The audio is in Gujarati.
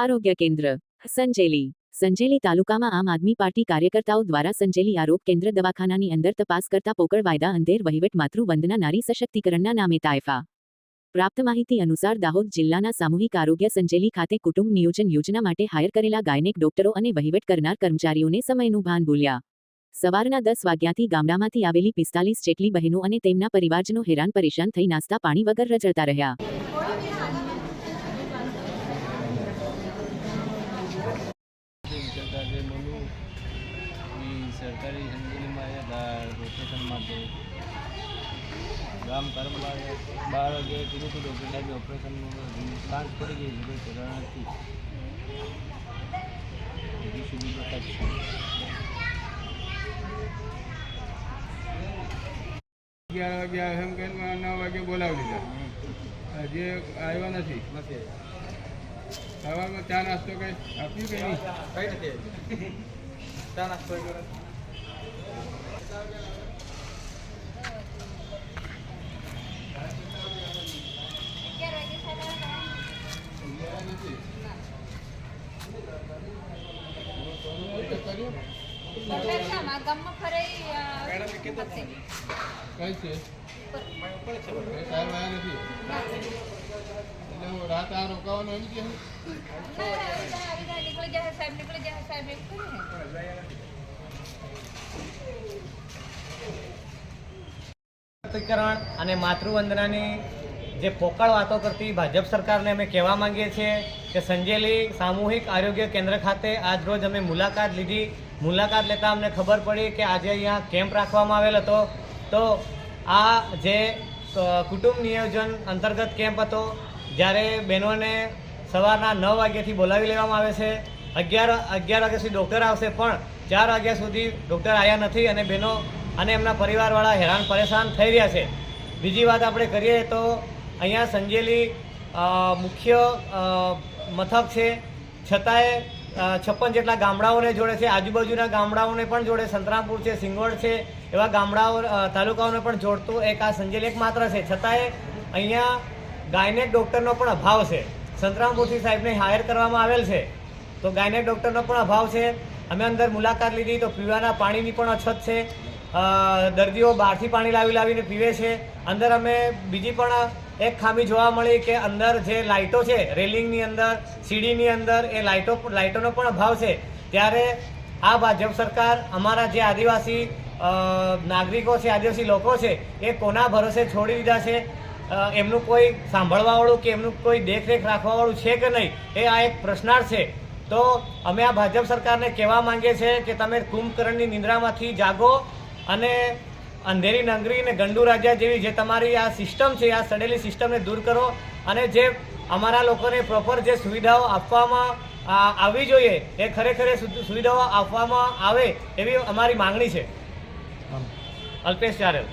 આરોગ્ય કેન્દ્ર. સંજેલી. સંજેલી તાલુકામાં આમ આદમી પાર્ટી કાર્યકર્તાઓ દ્વારા સંજેલી આરોગ્ય કેન્દ્ર દવાખાનાની અંદર તપાસ કરતા પોકળ વાયદા અંધેર વહીવટ માતૃવંદના નારી સશક્તિકરણના નામે તાયફા. પ્રાપ્ત માહિતી અનુસાર દાહોદ જિલ્લાના સામૂહિક આરોગ્ય સંજેલી ખાતે કુટુંબ નિયોજન યોજના માટે હાયર કરેલા ગાયનેક ડોક્ટરો અને વહીવટ કરનાર કર્મચારીઓને સમયનું ભાન ભૂલ્યા. સવારના દસ વાગ્યાથી ગામડામાંથી આવેલી પિસ્તાલીસ જેટલી બહેનો અને તેમના પરિવારજનો હેરાન પરેશાન થઈ નાસ્તા પાણી વગર રજળતા રહ્યા. ગામ કરમલાલ બાર વાગે કીધું હતું ડૉક્ટર સાહેબે ઓપરેશનનું સાંજ પડી ગઈ છે કોઈ હજી સુધી અગિયાર વાગ્યા એમ કે નવ વાગે બોલાવી લીધા. હજી આવ્યા નથી. નથી. સવારમાં ચા નાસ્તો કઈ આપ્યું કે નહીં? કઈ નથી. ચા નાસ્તો ગામમાં ગામમાં ફરાઈ કઈ છે કઈ સાહેબ આવ્યા નથી એટલે હું રાત અને માતૃવંદનાની જે પોકળ વાતો કરતી ભાજપ સરકારને અમે કહેવા માંગીએ છીએ કે સંજેલી સામૂહિક આરોગ્ય કેન્દ્ર ખાતે આજ રોજ અમે મુલાકાત લીધી. મુલાકાત લેતા અમને ખબર પડી કે આજે અહીંયા કેમ્પ રાખવામાં આવેલ હતો. તો આ જે કુટુંબ નિયોજન અંતર્ગત કેમ્પ હતો, જ્યારે બહેનોને સવારના નવ વાગ્યાથી બોલાવી લેવામાં આવે છે. અગિયાર અગિયાર વાગ્યા સુધી ડૉક્ટર આવશે, પણ ચાર વાગ્યા સુધી ડૉક્ટર આવ્યા નથી અને બહેનો અને એમના પરિવારવાળા હેરાન પરેશાન થઈ રહ્યા છે. બીજી વાત આપણે કરીએ તો અહીંયા સંજેલી મુખ્ય મથક છે. છતાંય છપ્પન જેટલા ગામડાઓને જોડે છે. આજુબાજુના ગામડાઓને પણ જોડે સંતરામપુર છે સિંગવડ છે, એવા ગામડાઓ તાલુકાઓને પણ જોડતું એક આ સંજેલી એક માત્ર છે. છતાંય અહીંયા ગાયનેક ડૉક્ટરનો પણ અભાવ છે. સંતરામપુરથી સાહેબને હાયર કરવામાં આવેલ છે. તો ગાયનેક ડૉક્ટરનો પણ અભાવ છે. અમે અંદર મુલાકાત લીધી તો પીવાના પાણીની પણ અછત છે. દર્દીઓ બહારથી પાણી લાવી લાવીને પીવે છે. અંદર અમે બીજી પણ એક ખામી જોવા મળી કે અંદર જે લાઇટો છે, રેલિંગની અંદર, સીડીની અંદર, એ લાઇટો, લાઇટોનો પણ અભાવ છે. ત્યારે આ ભાજપ સરકાર અમારા જે આદિવાસી નાગરિકો છે, આદિવાસી લોકો છે, એ કોના ભરોસે છોડી દીધા છે? એમનું કોઈ સાંભળવાવાળું કે એમનું કોઈ દેખરેખ રાખવાવાળું છે કે નહીં? એ આ એક પ્રશ્નાર્થ છે. તો અમે આ ભાજપ સરકારને કહેવા માંગીએ છીએ કે તમે કુંભકર્ણની નિંદ્રામાંથી જાગો અને અંધેરી નગરી અને ગંડુ રાજા જેવી જે તમારી આ સિસ્ટમ છે આ સડેલી સિસ્ટમને દૂર કરો અને જે અમારા લોકોને પ્રોપર જે સુવિધાઓ આપવામાં આવવી જોઈએ એ ખરેખર સુવિધાઓ આપવામાં આવે એવી અમારી માંગણી છે. અલ્પેશ ચારેલ